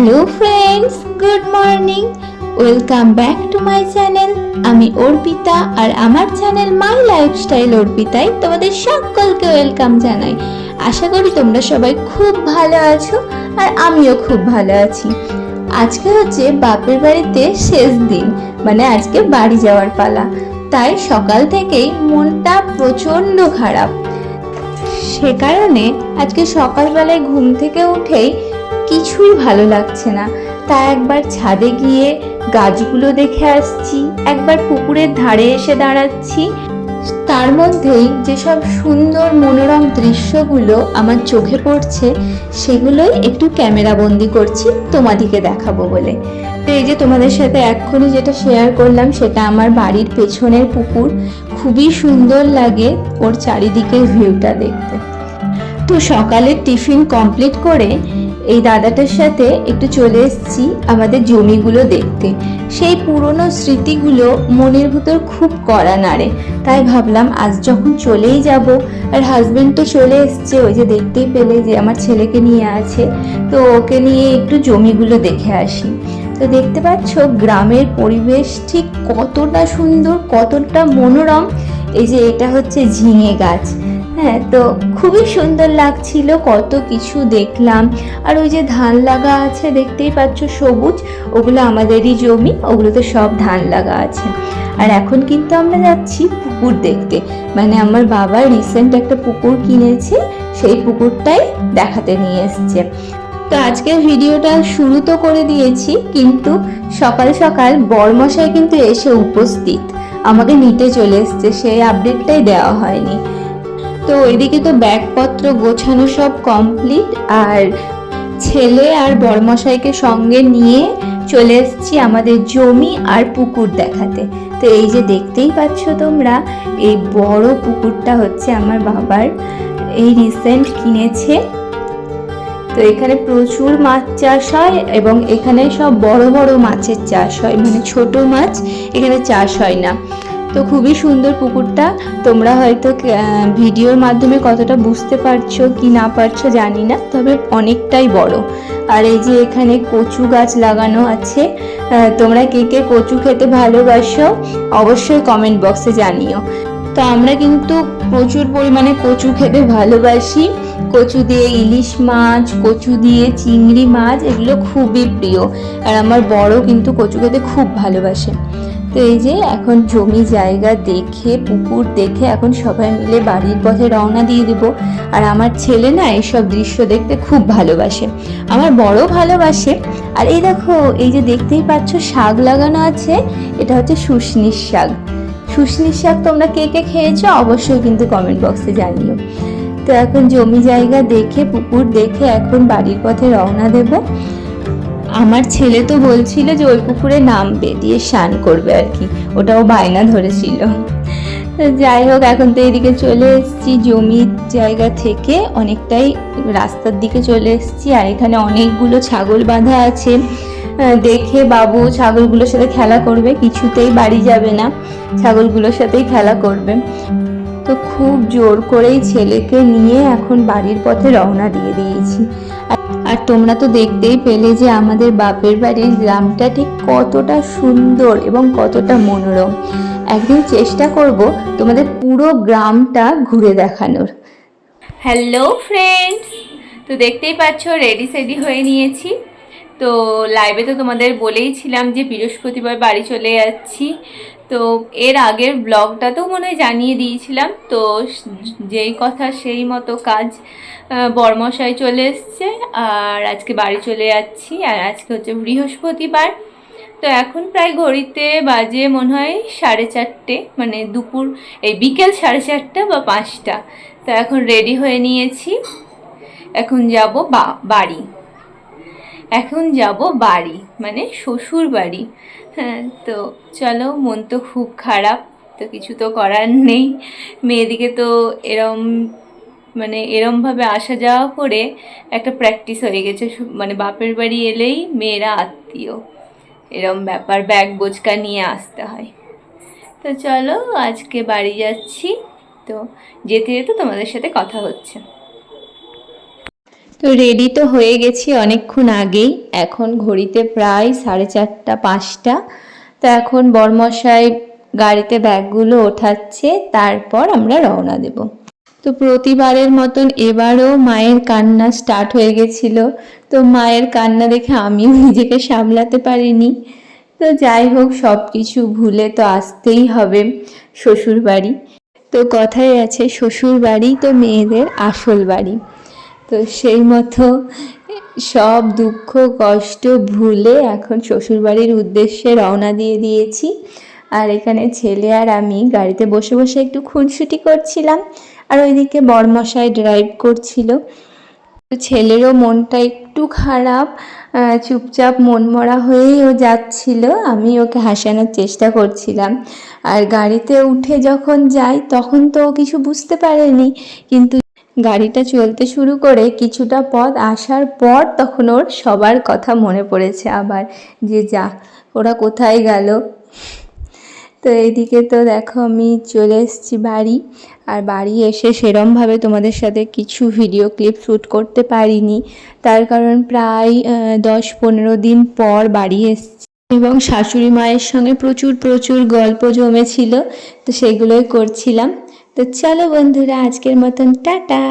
Hello friends good morning welcome back to my channel আমি অর্পিতা আর আমার channel my lifestyle অর্পিতায় তোমাদের সকলকে ওয়েলকাম জানাই। আশা করি তোমরা সবাই খুব ভালো আছো আর আমিও খুব ভালো আছি। আজকে হচ্ছে বাপের বাড়িতে শেষ দিন মানে আজকে বাড়ি যাওয়ার পালা। তাই সকাল থেকেই মনটা প্রচণ্ড খারাপ। সে কারণে আজকে সকালবেলায় ঘুম থেকে উঠেই কিছুই ভালো লাগছে না। তা একবার ছাদে গিয়ে গাছগুলো দেখে আসছি, একবার পুকুরের ধারে এসে দাঁড়াচ্ছি। তার মধ্যেই যেসব সুন্দর মনোরম দৃশ্যগুলো আমার চোখে পড়ছে, সেগুলোই একটু ক্যামেরা বন্দি করছি, তোমাদিকে দেখাবো বলে। তো এই যে তোমাদের সাথে এক্ষুনি যেটা শেয়ার করলাম, সেটা আমার বাড়ির পেছনের পুকুর। খুবই সুন্দর লাগে ওর চারিদিকের ভিউটা দেখতে। তো সকালের টিফিন কমপ্লিট করে এই দাদাটার সাথে একটু চলে এসেছি আমাদের জমিগুলো দেখতে। সেই পুরনো স্মৃতিগুলো মনের ভিতর খুব কড়া নাড়ে। তাই ভাবলাম আজ যখন চলেই যাব, আর হাজবেন্ড তো চলে এসছে, ওই যে দেখতেই পেলে যে আমার ছেলেকে নিয়ে আছে, তো ওকে নিয়ে একটু জমিগুলো দেখে আসি। তো দেখতে পাচ্ছ গ্রামের পরিবেশ ঠিক কতটা সুন্দর, কতটা মনোরম। এই যে এটা হচ্ছে ঝিঙে গাছ। হ্যাঁ তো খুবই সুন্দর লাগছিল, কত কিছু দেখলাম। আর ওই যে ধান লাগা আছে, দেখতেই পাচ্ছ সবুজ, ওগুলো আমাদেরই জমি, ওগুলোতে সব ধান লাগা আছে। আর এখন কিন্তু আমরা যাচ্ছি পুকুর দেখতে। মানে আমার বাবা রিসেন্ট একটা পুকুর কিনেছে, সেই পুকুরটাই দেখাতে নিয়ে এসছে। তো আজকের ভিডিওটা শুরু তো করে দিয়েছি, কিন্তু সকাল সকাল বরমশাই কিন্তু এসে উপস্থিত। আমাকে নিতে চলে এসছে, সেই আপডেটটাই দেওয়া হয়নি। তো ওইদিকে তো ব্যাগপত্র গোছানো সব কমপ্লিট আর ছেলে আর বড়মশাইকে সঙ্গে নিয়ে চলে এসেছি আমাদের জমি আর পুকুর দেখাতে। তো এই যে দেখতেই পাচ্ছ তোমরা, এই বড় পুকুরটা হচ্ছে আমার বাবার, এই রিসেন্ট কিনেছে। তো এখানে প্রচুর মাছ চাষ হয় এবং এখানে সব বড় বড় মাছের চাষ হয় মানে ছোট মাছ এখানে চাষ হয় না। তো খুবই সুন্দর পুকুরটা। তোমরা হয়তো ভিডিওর মাধ্যমে কতটা বুঝতে পারছ কি না পারছ জানি না, তবে অনেকটাই বড়। আর এই যে এখানে কচু গাছ লাগানো আছে তোমরা কে কে কচু খেতে ভালোবাসো অবশ্যই কমেন্ট বক্সে জানিও। তো আমরা কিন্তু প্রচুর পরিমাণে কচু খেতে ভালোবাসি। কচু দিয়ে ইলিশ মাছ, কচু দিয়ে চিংড়ি মাছ, এগুলো খুবই প্রিয়। আর আমার বড় কিন্তু কচু খেতে খুব ভালোবাসে। তো এই যে এখন জমি জায়গা দেখে, পুকুর দেখে এখন সবাই মিলে বাড়ির পথে রওনা দিয়ে দিব। আর আমার ছেলে না এইসব দৃশ্য দেখতে খুব ভালোবাসে। আমার বড় ভালোবাসে। আর এই দেখো, এই যে দেখতেই পাচ্ছ শাক লাগানো আছে। এটা হচ্ছে শুশনির শাক। শুশনির শাক তোমরা কে কে খেয়েছো অবশ্যই কিন্তু কমেন্ট বক্সে জানিও। তো এখন জমি জায়গা দেখে, পুকুর দেখে এখন বাড়ির পথে রওনা দেব। আমার ছেলে তো বলছিল যে ওই পুকুরে নামবে, দিয়ে স্নান করবে আর কি। ওটাও বায়না ধরেছিল। যাই হোক, এখন তো এদিকে চলে এসেছি জমির জায়গা থেকে। অনেকটাই রাস্তার দিকে চলে এসেছি, আর এখানে অনেকগুলো ছাগল বাঁধা আছে। দেখে বাবু ছাগলগুলোর সাথে খেলা করবে, কিছুতেই বাড়ি যাবে না। ছাগলগুলোর সাথেই খেলা করবে। তো খুব জোর করেই ছেলেকে নিয়ে এখন বাড়ির পথে রওনা দিয়ে দিয়েছি। আর- তোমরা তো দেখতেই পেলে যে আমাদের বাপের বাড়ির গ্রামটা ঠিক কতটা সুন্দর এবং কতটা মনোরম। একদিন চেষ্টা করব তোমাদের পুরো গ্রামটা ঘুরে দেখানোর। হ্যালো ফ্রেন্ডস তো দেখতেই পাচ্ছ রেডি সেডি হয়ে নিয়েছি। তো লাইভে তো তোমাদের বলেইছিলাম যে বৃহস্পতিবার বাড়ি চলে যাচ্ছি। তো এর আগের ব্লগটাতেও মনে হয় জানিয়ে দিয়েছিলাম তো যেই কথা সেই মতো কাজ আহ, বর্মশাই চলে এসছে আর আজকে বাড়ি চলে যাচ্ছি আর আজকে হচ্ছে বৃহস্পতিবার। তো এখন প্রায় ঘড়িতে বাজে মনে হয় সাড়ে চারটে মানে দুপুর এই বিকেল সাড়ে চারটা বা পাঁচটা। তো এখন রেডি হয়ে নিয়েছি। এখন যাব বাড়ি। এখন যাব বাড়ি মানে শ্বশুর বাড়ি। হ্যাঁ তো চলো, মন তো খুব খারাপ, তো কিছু তো করার নেই। মেয়েদিকে তো এরম মানে এরমভাবে আসা যাওয়া করে একটা প্র্যাকটিস হয়ে গেছে। মানে বাপের বাড়ি এলেই মেয়েরা আত্মীয়। এরম ব্যাপার, ব্যাগ বোচকা নিয়ে আসতে হয়। তো চলো, আজকে বাড়ি যাচ্ছি। তো যেতে যেতে তোমাদের সাথে কথা হচ্ছে। তো রেডি তো হয়ে গেছি অনেকক্ষণ আগেই। এখন ঘড়িতে প্রায় সাড়ে চারটা, পাঁচটা। তো এখন বরমশাই গাড়িতে ব্যাগগুলো ওঠাচ্ছে, তারপর আমরা রওনা দেব। তো প্রতিবারের মতন এবারও মায়ের কান্না স্টার্ট হয়ে গেছিল। তো মায়ের কান্না দেখে আমিও নিজেকে সামলাতে পারিনি। তো যাই হোক সব কিছু ভুলে তো আসতেই হবে শ্বশুর বাড়ি তো কথায় আছে শ্বশুর বাড়ি তো মেয়েদের আসল বাড়ি। তো সেই মতো সব দুঃখ, কষ্ট ভুলে এখন শ্বশুরবাড়ির উদ্দেশ্যে রওনা দিয়ে দিয়েছি। আর এখানে ছেলে আর আমি গাড়িতে বসে বসে একটু খুনসুটি করছিলাম আর ওইদিকে বরমশাই ড্রাইভ করছিল। তো ছেলেরও মনটা একটু খারাপ চুপচাপ মনমরা হয়েই ও যাচ্ছিল। আমি ওকে হাসানোর চেষ্টা করছিলাম। আর গাড়িতে উঠে যখন যাই তখন তো ও কিছু বুঝতে পারেনি, কিন্তু গাড়িটা চলতে শুরু করে কিছুটা পথ আসার পর তখন ওর সবার কথা মনে পড়েছে আবার যে, যা, ওরা কোথায় গেল? তো এইদিকে তো দেখো আমি চলে এসেছি বাড়ি। আর বাড়ি এসে সেরমভাবে তোমাদের সাথে কিছু ভিডিও ক্লিপ শ্যুট করতে পারিনি। তার কারণ প্রায় দশ পনেরো দিন পর বাড়ি এসেছি। এবং শাশুড়ি মায়ের সঙ্গে প্রচুর প্রচুর গল্প জমেছিল। তো সেগুলোই করছিলাম। তো চলো বন্ধুরা আজকের মতন টাটা।